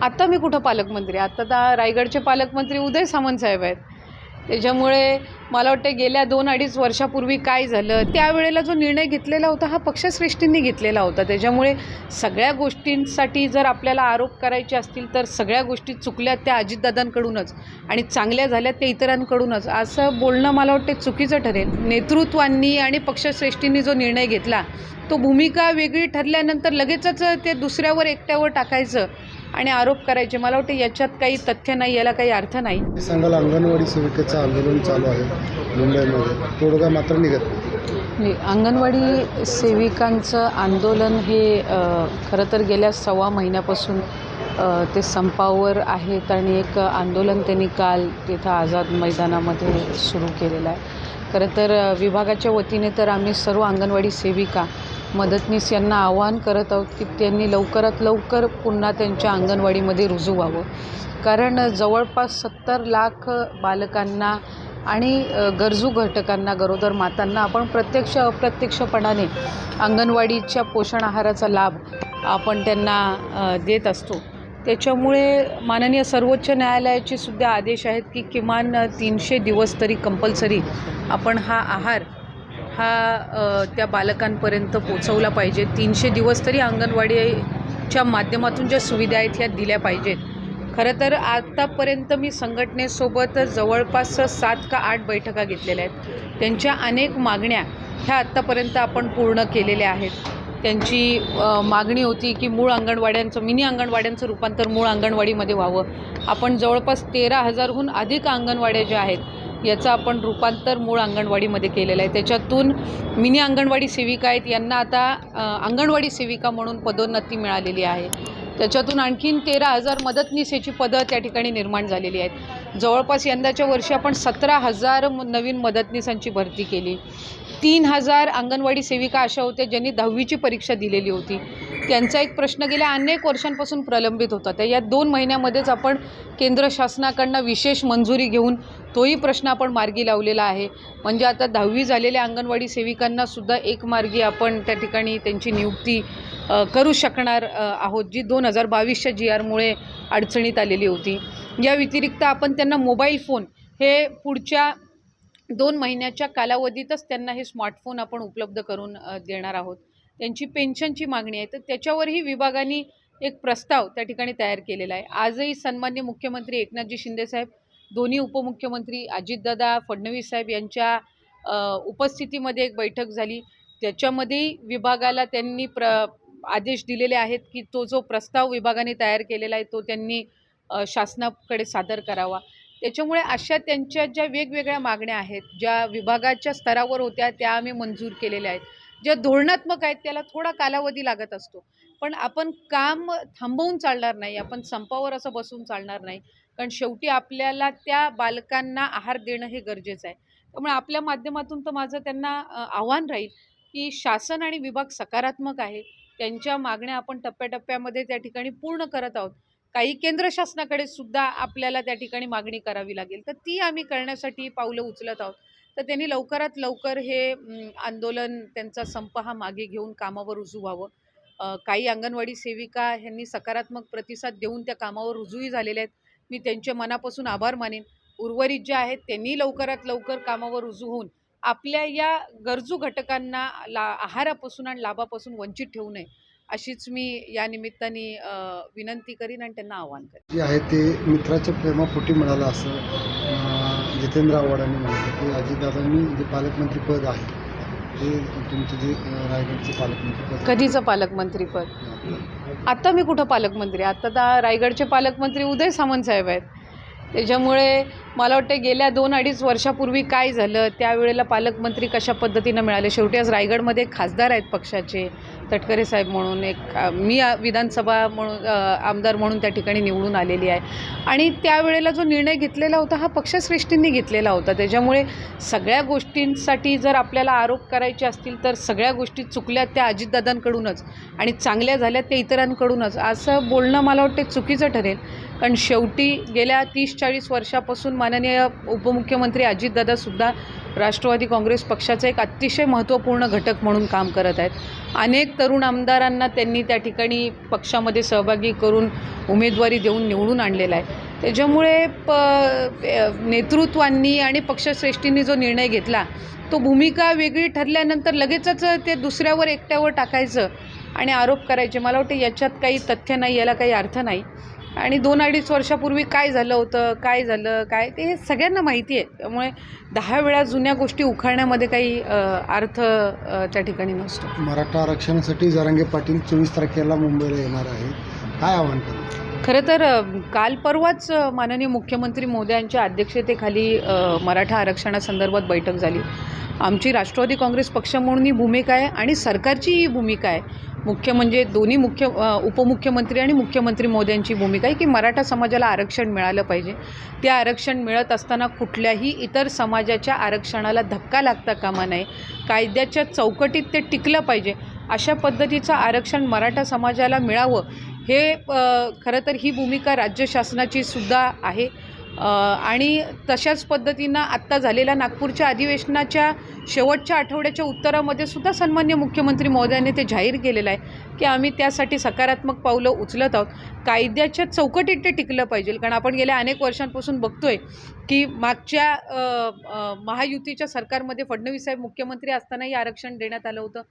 आत्ता मी कुठं पालकमंत्री आत्ता तर रायगडचे पालकमंत्री उदय सामंत साहेब आहेत. त्याच्यामुळे मला वाटतं गेल्या दोन अडीच वर्षापूर्वी काय झालं त्यावेळेला जो निर्णय घेतलेला होता हा पक्षश्रेष्ठींनी घेतलेला होता. त्याच्यामुळे सगळ्या गोष्टींसाठी जर आपल्याला आरोप करायचे असतील तर सगळ्या गोष्टी चुकल्या त्या अजितदादांकडूनच आणि चांगल्या झाल्या त्या इतरांकडूनच. असं बोलणं मला वाटतं चुकीचं ठरेल. नेतृत्वांनी आणि पक्षश्रेष्ठींनी जो निर्णय घेतला तो भूमिका वेगळी ठरल्यानंतर लगेचच ते दुसऱ्यावर एकट्यावर टाकायचं आणि आरोप करायचे. मला वाटतं याच्यात काही तथ्य नाही याला काही अर्थ नाही. हे सांगाल अंगणवाडी सेविकेचं आंदोलन चालू आहे मुंबईमध्ये. तोडगा मात्र निघत नाही. अंगणवाडी सेविकांचं आंदोलन हे खरं तर गेल्या सव्वा महिन्यापासून ते संपावर आहेत आणि एक आंदोलन त्यांनी काल तिथं आझाद मैदानामध्ये सुरू केलेलं आहे. खरं तर विभागाच्या वतीने तर आम्ही सर्व अंगणवाडी सेविका मदतनीस यांना आवाहन करत आहोत की त्यांनी लवकरात लवकर पुन्हा त्यांच्या अंगणवाडीमध्ये रुजू व्हावं. कारण जवळपास सत्तर लाख बालकांना आणि गरजू घटकांना गरोदर मातांना आपण प्रत्यक्ष अप्रत्यक्षपणाने अंगणवाडीच्या पोषण आहाराचा लाभ आपण त्यांना देत असतो. त्याच्यामुळे माननीय सर्वोच्च न्यायालयाचे सुद्धा आदेश आहेत की किमान तीनशे दिवस तरी कंपल्सरी आपण हा आहार हा त्या बालकांपर्यंत पोचवला पाहिजे. तीनशे दिवस तरी अंगणवाडीच्या माध्यमातून ज्या सुविधा आहेत ह्या दिल्या पाहिजेत. खरं तर आत्तापर्यंत मी संघटनेसोबत जवळपास सात का आठ बैठका घेतलेल्या आहेत. त्यांच्या अनेक मागण्या ह्या आत्तापर्यंत आपण पूर्ण केलेल्या आहेत. त्यांची मागणी होती की मूळ अंगणवाड्यांचं मिनी अंगणवाड्यांचं रूपांतर मूळ अंगणवाडीमध्ये व्हावं. आपण जवळपास तेरा हजारहून अधिक अंगणवाड्या ज्या आहेत याचं आपण रूपांतर मूळ अंगणवाडीमध्ये केलेलं आहे. त्याच्यातून मिनी अंगणवाडी सेविका आहेत. यांना आता अंगणवाडी सेविका म्हणून पदोन्नती मिळालेली आहे. त्याच्यातून आणखीन तेरा हजार मदतनीस याची पदं त्या ठिकाणी निर्माण झालेली आहेत. जवळपास यंदाच्या वर्षी आपण सतरा हजार नवीन मदतनीसांची भरती केली. तीन हजार अंगणवाडी सेविका अशा होत्या ज्यांनी दहावीची परीक्षा दिलेली होती. त्यांचा एक प्रश्न गेल्या अनेक वर्षांपासून प्रलंबित होता. त्या या दोन महिन्यामध्येच आपण केंद्र शासनाकडनं विशेष मंजुरी घेऊन तोही प्रश्न आपण मार्गी लावलेला आहे. म्हणजे आता दहावी झालेल्या अंगणवाडी सेविकांना सुद्धा एक मार्गी आपण त्या ठिकाणी त्यांची नियुक्ती करू शकणार आहोत जी दोन हजार बावीसच्या जी आरमुळे अडचणीत आलेली होती. या व्यतिरिक्त आपण त्यांना मोबाईल फोन हे पुढच्या दोन महिन्याच्या कालावधीतच त्यांना हे स्मार्टफोन आपण उपलब्ध करून देणार आहोत. त्यांची पेन्शनची मागणी आहे. तर त्याच्यावरही विभागाने एक प्रस्ताव त्या ठिकाणी तयार केलेला आहे. आजही सन्मान्य मुख्यमंत्री एकनाथजी शिंदेसाहेब दोन्ही उपमुख्यमंत्री अजितदादा फडणवीस साहेब यांच्या उपस्थितीमध्ये एक बैठक झाली. त्याच्यामध्येही विभागाला त्यांनी प्र आदेश दिलेले आहेत की तो जो प्रस्ताव विभागाने तयार केलेला आहे तो त्यांनी शासनाकडे सादर करावा. त्याच्यामुळे अशा त्यांच्या ज्या वेगवेगळ्या मागण्या आहेत ज्या विभागाच्या स्तरावर होत्या त्या आम्ही मंजूर केलेल्या आहेत. ज्या धोरणात्मक आहेत त्याला थोडा कालावधी लागत असतो. पण आपण काम थांबवून चालणार नाही आपण संपावर असं बसून चालणार नाही. कारण शेवटी आपल्याला त्या बालकांना आहार देणं हे गरजेचं आहे. त्यामुळे आपल्या माध्यमातून तर माझं त्यांना आव्हान राहील की शासन आणि विभाग सकारात्मक आहे. त्यांच्या मागण्या आपण टप्प्याटप्प्यामध्ये त्या ठिकाणी पूर्ण करत आहोत. काही केंद्र शासनाकडे सुद्धा आपल्याला त्या ठिकाणी मागणी करावी लागेल. तर ती आम्ही करण्यासाठी पावलं उचलत आहोत. तर त्यांनी लवकरात लवकर हे आंदोलन त्यांचा संप हा मागे घेऊन कामावर रुजू व्हावं. काही अंगणवाडी सेविका ह्यांनी सकारात्मक प्रतिसाद देऊन त्या कामावर रुजूही झालेल्या आहेत. मी त्यांचे मनापासून आभार मानेन. उर्वरित जे आहेत त्यांनी लवकरात लवकर कामावर रुजू होऊन आपल्या या गरजू घटकांना ला आहारापासून आणि लाभापासून वंचित ठेवू नये अशीच मी या निमित्ताने विनंती करीन आणि त्यांना आवाहन करेन. जे आहे ते मित्राच्या प्रेमापोटी म्हणाला असं जितेंद्र आव्हाडांनी म्हटलं की अजितदादांनी जे पालकमंत्री पद आहे ते तुमचं जे रायगडचे पालकमंत्री पद कधीचं पालकमंत्रीपद आत्ता मी कुठं पालकमंत्री? आत्ता तर रायगडचे पालकमंत्री उदय सामंत साहेब आहेत. त्याच्यामुळे मला वाटतं गेल्या दोन अडीच वर्षापूर्वी काय झालं त्यावेळेला पालकमंत्री कशा पद्धतीनं मिळाले? शेवटी आज रायगडमध्ये खासदार आहेत पक्षाचे तटकरे साहेब म्हणून एक मी विधानसभा म्हणून आमदार म्हणून त्या ठिकाणी निवडून आलेली आहे. आणि त्यावेळेला जो निर्णय घेतलेला होता हा पक्षश्रेष्ठींनी घेतलेला होता. त्याच्यामुळे सगळ्या गोष्टींसाठी जर आपल्याला आरोप करायचे असतील तर सगळ्या गोष्टी चुकल्या त्या अजितदादांकडूनच आणि चांगल्या झाल्या त्या इतरांकडूनच. असं बोलणं मला वाटतं चुकीचं ठरेल. कारण शेवटी गेल्या तीस चाळीस वर्षापासून माननीय उपमुख्यमंत्री अजितदादासुद्धा राष्ट्रवादी काँग्रेस पक्षाचा एक अतिशय महत्त्वपूर्ण घटक म्हणून काम करत आहेत. अनेक तरुण आमदारांना त्यांनी त्या ठिकाणी पक्षामध्ये सहभागी करून उमेदवारी देऊन निवडून आणलेला आहे. त्याच्यामुळे प नेतृत्वांनी आणि पक्षश्रेष्ठींनी जो निर्णय घेतला तो भूमिका वेगळी ठरल्यानंतर लगेचच ते दुसऱ्यावर एकट्यावर टाकायचं आणि आरोप करायचे. मला वाटतं याच्यात काही तथ्य नाही याला काही अर्थ नाही. आणि दोन अडीच वर्षापूर्वी काय झालं होतं काय झालं काय? ते हे सगळ्यांना माहिती आहे. त्यामुळे दहा वेळा जुन्या गोष्टी उखाळण्यामध्ये काही अर्थ त्या ठिकाणी नसतो. मराठा आरक्षणासाठी जरांगे पाटील चोवीस तारखेला मुंबईला येणार आहे काय आव्हान करणार खरं तर काल परवाच माननीय मुख्यमंत्री मोदयांच्या अध्यक्षतेखाली मराठा आरक्षणासंदर्भात बैठक झाली. आमची राष्ट्रवादी काँग्रेस पक्ष म्हणून ही भूमिका आहे आणि सरकारची ही भूमिका आहे. मुख्य म्हणजे दोन्ही मुख्य उपमुख्यमंत्री आणि मुख्यमंत्री मोद्यांची भूमिका आहे की मराठा समाजाला आरक्षण मिळालं पाहिजे. ते आरक्षण मिळत असताना कुठल्याही इतर समाजाच्या आरक्षणाला धक्का लागता कामा नये. कायद्याच्या चौकटीत ते टिकलं पाहिजे. अशा पद्धतीचं आरक्षण मराठा समाजाला मिळावं हे खरं तर ही भूमिका राज्य शासनाची सुद्धा आहे. आणि तशाच पद्धतीनं आत्ता झालेल्या नागपूरच्या अधिवेशनाच्या शेवटच्या आठवड्याच्या उत्तरामध्ये सुद्धा सन्मान्य मुख्यमंत्री महोदयांनी ते जाहीर केलेलं आहे की आम्ही त्यासाठी सकारात्मक पावलं उचलत आहोत. कायद्याच्या चौकटीत ते टिकलं पाहिजे. कारण आपण गेल्या अनेक वर्षांपासून बघतोय की मागच्या महायुतीच्या सरकारमध्ये फडणवीस साहेब मुख्यमंत्री असतानाही आरक्षण देण्यात आलं होतं.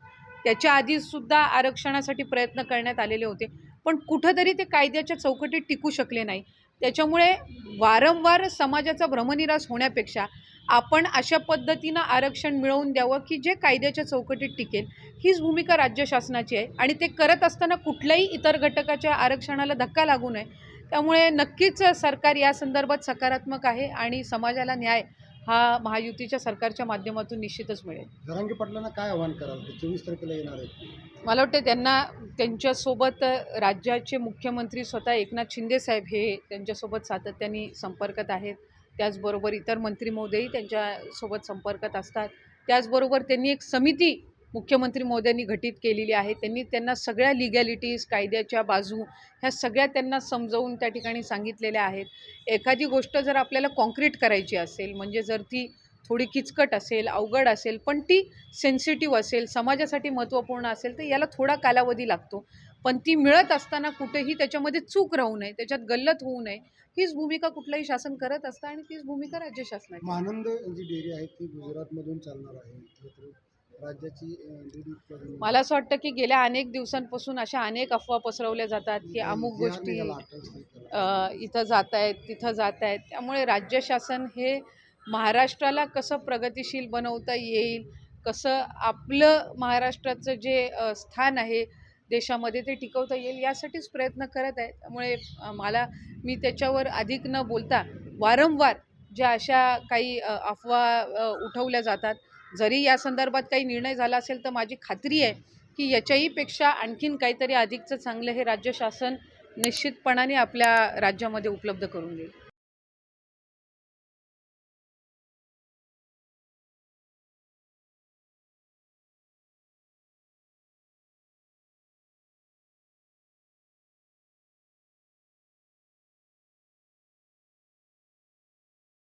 त्याच्या आधीसुद्धा आरक्षणासाठी प्रयत्न करण्यात आलेले होते. पण कुठंतरी ते कायद्याच्या चौकटीत टिकू शकले नाही. त्याच्यामुळे वारंवार समाजाचा भ्रमनिरास होण्यापेक्षा आपण अशा पद्धतीनं आरक्षण मिळवून द्यावं की जे कायद्याच्या चौकटीत टिकेल हीच भूमिका राज्य शासनाची आहे. आणि ते करत असताना कुठल्याही इतर घटकाच्या आरक्षणाला धक्का लागू नये. त्यामुळे नक्कीच सरकार या संदर्भात सकारात्मक आहे आणि समाजाला न्याय हा महायुतीच्या सरकारच्या माध्यमातून निश्चितच मिळेल. जरांगे पाटलांना काय आव्हान कराल? ते चोवीस तारखेला येणार आहेत. मला वाटतं त्यांना त्यांच्यासोबत राज्याचे मुख्यमंत्री स्वतः एकनाथ शिंदे साहेब हे त्यांच्यासोबत सातत्याने संपर्कात आहेत. त्याचबरोबर इतर मंत्री महोदयही त्यांच्यासोबत संपर्कात असतात. त्याचबरोबर त्यांनी एक समिती मुख्यमंत्री मोद्यांनी घटित केलेली आहे. त्यांनी त्यांना सगळ्या लिगॅलिटीज कायद्याच्या बाजू ह्या सगळ्या त्यांना समजावून त्या ठिकाणी सांगितलेल्या आहेत. एखादी गोष्ट जर आपल्याला कॉन्क्रीट करायची असेल म्हणजे जर ती थोडी किचकट असेल अवघड असेल पण ती सेन्सिटिव्ह असेल समाजासाठी महत्त्वपूर्ण असेल तर याला थोडा कालावधी लागतो. पण ती मिळत असताना कुठेही त्याच्यामध्ये चूक राहू नये त्याच्यात गल्लत होऊ नये. हीच भूमिका कुठलंही शासन करत असतं आणि तीच भूमिका राज्य शासनाची. आनंद जी डेअरी आहे ती गुजरातमधून चालणार आहे. राज्याची मला असं वाटतं की गेल्या अनेक दिवसांपासून अशा अनेक अफवा पसरवल्या जातात की अमुक गोष्टी इथं जात आहेत तिथं जात आहेत त्यामुळे राज्य शासन हे महाराष्ट्राला कसं प्रगतिशील बनवता येईल कसं आपलं महाराष्ट्राचं जे स्थान आहे देशामध्ये ते टिकवता येईल यासाठीच प्रयत्न करत आहे त्यामुळे मला मी त्याच्यावर अधिक न बोलता वारंवार ज्या अशा काही अफवा उठवल्या जातात जरी या संदर्भात काही निर्णय झाला असेल तर माझी खात्री आहे की याच्याहीपेक्षा आणखीन काहीतरी अधिकचं चांगलं हे राज्य शासन निश्चितपणाने आपल्या राज्यामध्ये उपलब्ध करून देईल.